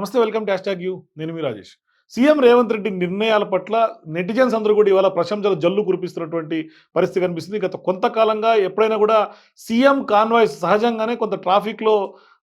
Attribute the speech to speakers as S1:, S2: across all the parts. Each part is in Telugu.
S1: నమస్తే వెల్కమ్ టు హ్యాష్ యూ. నేను మీ రాజేష్. సీఎం రేవంత్ రెడ్డి నిర్ణయాల పట్ల నెటిజన్స్ అందరూ కూడా ఇవాళ ప్రశంసలు జల్లు కురిపిస్తున్నటువంటి పరిస్థితి కనిపిస్తుంది. గత కొంతకాలంగా ఎప్పుడైనా కూడా సీఎం కాన్వాయ్స్ సహజంగానే కొంత ట్రాఫిక్లో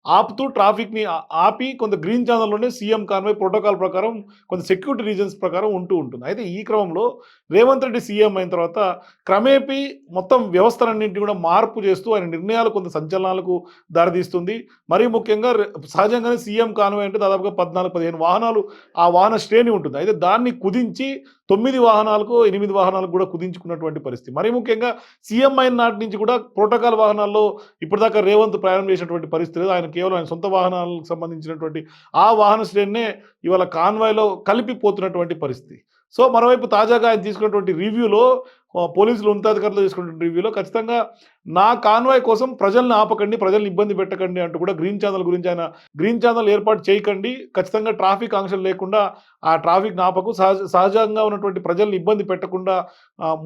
S1: ఆపుతూ ట్రాఫిక్ని ఆపి కొంత గ్రీన్ ఛానల్లోనే సీఎం కాన్వాయ్ ప్రోటోకాల్ ప్రకారం కొంత సెక్యూరిటీ రీజన్స్ ప్రకారం ఉంటూ ఉంటుంది. అయితే ఈ క్రమంలో రేవంత్ రెడ్డి సీఎం అయిన తర్వాత క్రమేపీ మొత్తం వ్యవస్థలన్నింటినీ కూడా మార్పు చేస్తూ ఆయన నిర్ణయాలు కొంత సంచలనాలకు దారితీస్తుంది. మరీ ముఖ్యంగా రే- సహజంగానే సీఎం కాన్వే అంటే దాదాపుగా పద్నాలుగు పదిహేను వాహనాలు ఆ వాహన శ్రేణి ఉంటుంది. అయితే దాన్ని కుదించి తొమ్మిది వాహనాలకు ఎనిమిది వాహనాలకు కూడా కుదించుకున్నటువంటి పరిస్థితి. మరీ ముఖ్యంగా సీఎం అయిన నాటి నుంచి కూడా ప్రోటోకాల్ వాహనాల్లో ఇప్పటిదాకా రేవంత్ ప్రయాణం చేసినటువంటి పరిస్థితి లేదు. ఆయన కేవలం ఆయన సొంత వాహనాలకు సంబంధించినటువంటి ఆ వాహన శ్రేణినే ఇవాళ కాన్వాయ్లో కలిపిపోతున్నటువంటి పరిస్థితి. సో మరోవైపు తాజాగా ఆయన తీసుకున్నటువంటి రివ్యూలో పోలీసులు ఉన్నతాధికారులు తీసుకున్నటువంటి రివ్యూలో ఖచ్చితంగా నా కాన్వాయ్ కోసం ప్రజల్ని ఆపకండి ప్రజల్ని ఇబ్బంది పెట్టకండి అంటూ కూడా గ్రీన్ ఛానల్ గురించి ఆయన గ్రీన్ ఛానల్ ఏర్పాటు చేయకండి. ఖచ్చితంగా ట్రాఫిక్ ఆంక్షలు లేకుండా ఆ ట్రాఫిక్ ఆపకు సహజ సహజంగా ఉన్నటువంటి ప్రజల్ని ఇబ్బంది పెట్టకుండా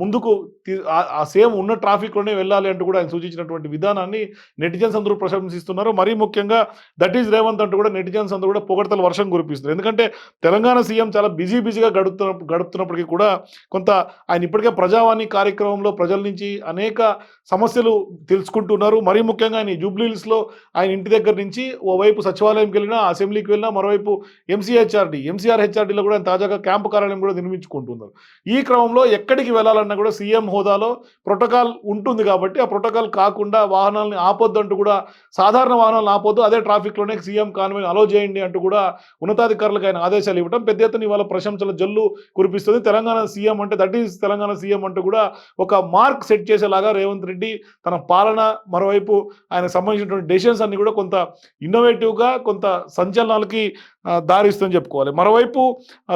S1: ముందుకు తీ- ఆ- ఆ సేమ్ ఉన్న ట్రాఫిక్లోనే వెళ్ళాలి అంటూ కూడా ఆయన సూచించినటువంటి విధానాన్ని నెటిజన్స్ అందరూ ప్రశంసిస్తున్నారు. మరీ ముఖ్యంగా దట్ ఈజ్ రేవంత్ అంటూ కూడా నెటిజన్స్ అందరూ కూడా పొగడతల వర్షం కురిపిస్తున్నారు. ఎందుకంటే తెలంగాణ సీఎం చాలా బిజీ బిజీగా గడుపుతున్న గడుపుతున్నప్పటికీ కూడా కొంత ఆయన ఇప్పటికే ప్రజావాణి కార్యక్రమంలో ప్రజల నుంచి అనేక సమస్యలు తెలుసుకుంటున్నారు. మరీ ముఖ్యంగా ఆయన జూబ్లీహిల్స్లో ఆయన ఇంటి దగ్గర నుంచి ఓవైపు సచివాలయంకి వెళ్ళినా అసెంబ్లీకి వెళ్ళినా మరోవైపు ఎంసీహెచ్ఆర్డి ఎంసీఆర్ హెచ్ఆర్డీలో కూడా ఆయన తాజాగా క్యాంపు కార్యాలయం కూడా నిర్మించుకుంటున్నారు. ఈ క్రమంలో ఎక్కడికి వెళ్ళాలన్నా కూడా సీఎం హోదాలో ప్రోటోకాల్ ఉంటుంది కాబట్టి ఆ ప్రోటోకాల్ కాకుండా వాహనాలని ఆపొద్దు కూడా సాధారణ వాహనాలను ఆపొద్దు అదే ట్రాఫిక్లోనే సీఎం కాన్వే అలో చేయండి అంటూ కూడా ఉన్నతాధికారులకు ఆయన ఆదేశాలు ఇవ్వడం పెద్ద ఎత్తున ఇవాళ ప్రశంసల జల్లు కురిపిస్తుంది. తెలంగాణ సీఎం అంటే దట్ ఈస్ తెలంగాణ సీఎం అంటూ కూడా ఒక మార్క్ సెట్ చేసేలాగా రేవంత్ రెడ్డి తన పాలన మరోవైపు ఆయనకు సంబంధించినటువంటి డెసిషన్స్ అన్ని కూడా కొంత ఇన్నోవేటివ్గా కొంత సంచలనాలకి దారిస్తుందని చెప్పుకోవాలి. మరోవైపు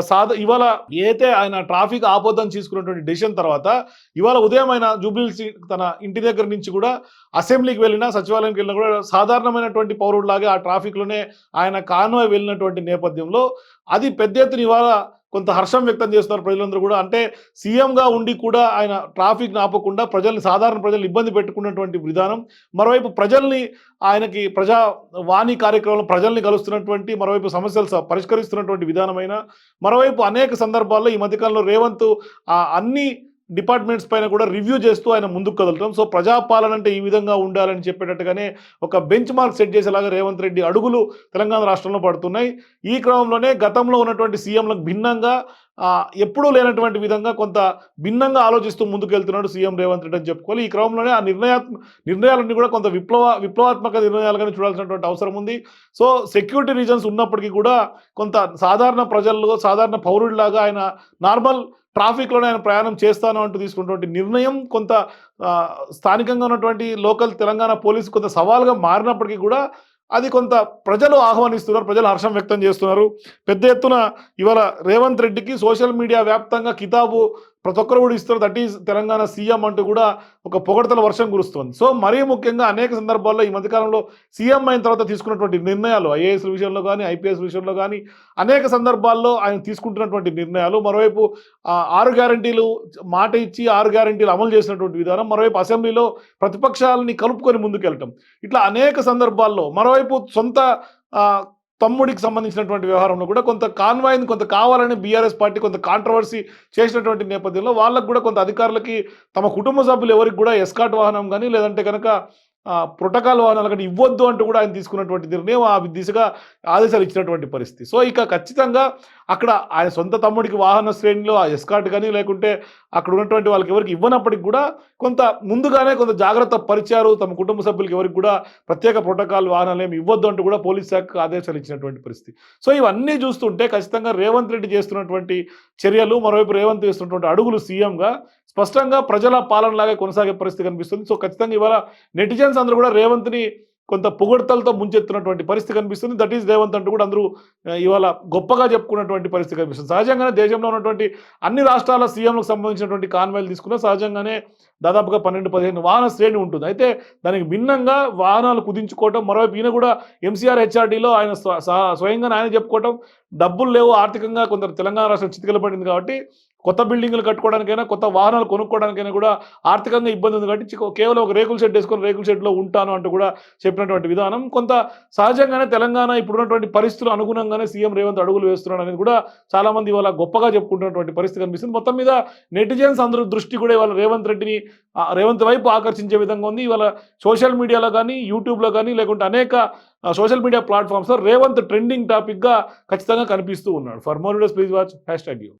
S1: సాధ ఇవాళ ఏదైతే ఆయన ట్రాఫిక్ ఆపోద్దని తీసుకున్నటువంటి డెసిషన్ తర్వాత ఇవాళ ఉదయం ఆయన జూబ్లీహిల్స్ తన ఇంటి దగ్గర నుంచి కూడా అసెంబ్లీకి వెళ్ళినా సచివాలయంకి వెళ్ళినా కూడా సాధారణమైనటువంటి పౌరుడిలాగా ఆ ట్రాఫిక్లోనే ఆయన కాన్వాయ్ వెళ్ళినటువంటి నేపథ్యంలో అది పెద్ద ఎత్తున ఇవాళ కొంత హర్షం వ్యక్తం చేస్తున్నారు ప్రజలందరూ కూడా. అంటే సీఎంగా ఉండి కూడా ఆయన ట్రాఫిక్ ఆపకుండా ప్రజల్ని సాధారణ ప్రజల్ని ఇబ్బంది పెట్టుకున్నటువంటి విధానం మరోవైపు ప్రజల్ని ఆయనకి ప్రజా వాణి కార్యక్రమంలో ప్రజల్ని కలుస్తున్నటువంటి మరోవైపు సమస్యలు స- పరిష్కరిస్తున్నటువంటి విధానమైన మరోవైపు అనేక సందర్భాల్లో ఈ మధ్యకాలంలో రేవంత్ అన్ని డిపార్ట్మెంట్స్ పైన కూడా రివ్యూ చేస్తూ ఆయన ముందుకు కదలటం. సో ప్రజాపాలన అంటే ఈ విధంగా ఉండాలని చెప్పేటట్టుగానే ఒక బెంచ్ మార్క్ సెట్ చేసేలాగా రేవంత్ రెడ్డి అడుగులు తెలంగాణ రాష్ట్రంలో పడుతున్నాయి. ఈ క్రమంలోనే గతంలో ఉన్నటువంటి సీఎంలకు భిన్నంగా ఎప్పుడూ లేనటువంటి విధంగా కొంత భిన్నంగా ఆలోచిస్తూ ముందుకెళ్తున్నాడు సీఎం రేవంత్ రెడ్డి అని చెప్పుకోవాలి. ఈ క్రమంలోనే ఆ నిర్ణయాత్మ నిర్ణయాలన్నీ కూడా కొంత విప్లవ విప్లవాత్మక నిర్ణయాలుగానే చూడాల్సినటువంటి అవసరం ఉంది. సో సెక్యూరిటీ రీజన్స్ ఉన్నప్పటికీ కూడా కొంత సాధారణ ప్రజల్లో సాధారణ పౌరుడిలాగా ఆయన నార్మల్ ట్రాఫిక్లోనే ఆయన ప్రయాణం చేస్తాను అంటూ తీసుకున్నటువంటి నిర్ణయం కొంత స్థానికంగా ఉన్నటువంటి లోకల్ తెలంగాణ పోలీసు కొంత సవాల్గా మారినప్పటికీ కూడా అది కొంత ప్రజలు ఆహ్వానిస్తున్నారు ప్రజలు హర్షం వ్యక్తం చేస్తున్నారు. పెద్ద ఎత్తున ఇవాళ రేవంత్ రెడ్డికి సోషల్ మీడియా వ్యాప్తంగా కితాబు ప్రతి ఒక్కరు కూడా ఇస్తారు దట్ ఈజ్ తెలంగాణ సీఎం అంటూ కూడా ఒక పొగడతల వర్షం కురుస్తుంది. సో మరీ ముఖ్యంగా అనేక సందర్భాల్లో ఈ మధ్యకాలంలో సీఎం అయిన తర్వాత తీసుకున్నటువంటి నిర్ణయాలు ఐఏఎస్ విషయంలో కానీ ఐపీఎస్ విషయంలో కానీ అనేక సందర్భాల్లో ఆయన తీసుకుంటున్నటువంటి నిర్ణయాలు మరోవైపు ఆరు గ్యారంటీలు మాట ఇచ్చి ఆరు గ్యారంటీలు అమలు చేసినటువంటి విధానం మరోవైపు అసెంబ్లీలో ప్రతిపక్షాలని కలుపుకొని ముందుకెళ్ళటం. ఇట్లా అనేక సందర్భాల్లో మరోవైపు సొంత తమ్ముడికి సంబంధించినటువంటి వ్యవహారంలో కూడా కొంత కాన్వాయ్ని కొంత కావాలని బీఆర్ఎస్ పార్టీ కొంత కాంట్రవర్సీ చేసినటువంటి నేపథ్యంలో వాళ్ళకు కూడా కొంత అధికారులకి తమ కుటుంబ సభ్యులు ఎవరికి కూడా ఎస్కాట్ వాహనం కానీ లేదంటే కనుక ప్రోటోకాల్ వాహనాలు కానీ ఇవ్వద్దు అంటూ కూడా ఆయన తీసుకున్నటువంటి నిర్ణయం ఆ దిశగా ఆదేశాలు ఇచ్చినటువంటి పరిస్థితి. సో ఇక ఖచ్చితంగా అక్కడ ఆయన సొంత తమ్ముడికి వాహన శ్రేణిలో ఆ ఎస్కాట్ కానీ లేకుంటే అక్కడ ఉన్నటువంటి వాళ్ళకి ఎవరికి ఇవ్వనప్పటికి కూడా కొంత ముందుగానే కొంత జాగ్రత్త పరిచారు తమ కుటుంబ సభ్యులకి ఎవరికి కూడా ప్రత్యేక ప్రోటోకాల్ వాహనాలు ఏమి ఇవ్వద్దు అంటూ కూడా పోలీస్ శాఖ ఆదేశాలు ఇచ్చినటువంటి పరిస్థితి. సో ఇవన్నీ చూస్తుంటే ఖచ్చితంగా రేవంత్ రెడ్డి చేస్తున్నటువంటి చర్యలు మరోవైపు రేవంత్ చేస్తున్నటువంటి అడుగులు సీఎంగా స్పష్టంగా ప్రజల పాలనలాగే కొనసాగే పరిస్థితి కనిపిస్తుంది. సో ఖచ్చితంగా ఇవాళ నెటిజన్స్ అందరూ కూడా రేవంత్ని కొంత పొగడతలతో ముంచెత్తున్నటువంటి పరిస్థితి కనిపిస్తుంది. దట్ ఈస్ రేవంత్ అంటూ కూడా అందరూ ఇవాళ గొప్పగా చెప్పుకున్నటువంటి పరిస్థితి కనిపిస్తుంది. సహజంగానే దేశంలో ఉన్నటువంటి అన్ని రాష్ట్రాల సీఎంలకు సంబంధించినటువంటి కాన్వాయిలు తీసుకున్నా సహజంగానే దాదాపుగా పన్నెండు పదిహేను వాహన శ్రేణి ఉంటుంది. అయితే దానికి భిన్నంగా వాహనాలు కుదించుకోవటం మరోవైపు ఈయన కూడా ఎంసీఆర్ హెచ్ఆర్డీలో ఆయన స్వయంగా ఆయన చెప్పుకోవటం డబ్బులు లేవు ఆర్థికంగా కొంత తెలంగాణ రాష్ట్రం చితికలపడింది కాబట్టి కొత్త బిల్డింగ్లు కట్టుకోవడానికైనా కొత్త వాహనాలు కొనుక్కోవడానికైనా కూడా ఆర్థికంగా ఇబ్బంది ఉంది. కాబట్టి కేవలం ఒక రేకుల షెడ్ వేసుకొని రేకుల షెడ్లో ఉంటాను అంటూ కూడా చెప్పినటువంటి విధానం. కొంత సహజంగానే తెలంగాణ ఇప్పుడున్నటువంటి పరిస్థితులు అనుగుణంగానే సీఎం రేవంత్ అడుగులు వేస్తున్నాడు అనేది కూడా చాలామంది ఇవాళ గొప్పగా చెప్పుకుంటున్నటువంటి పరిస్థితి కనిపిస్తుంది. మొత్తం మీద నెటిజన్స్ అందరూ దృష్టి కూడా ఇవాళ రేవంత్ రెడ్డిని రేవంత్ వైపు ఆకర్షించే విధంగా ఉంది. ఇవాళ సోషల్ మీడియాలో కానీ యూట్యూబ్లో కానీ లేకుంటే అనేక సోషల్ మీడియా ప్లాట్ఫామ్స్లో రేవంత్ ట్రెండింగ్ టాపిక్గా ఖచ్చితంగా కనిపిస్తూ ఉన్నాడు. For more videos please watch hash tag you.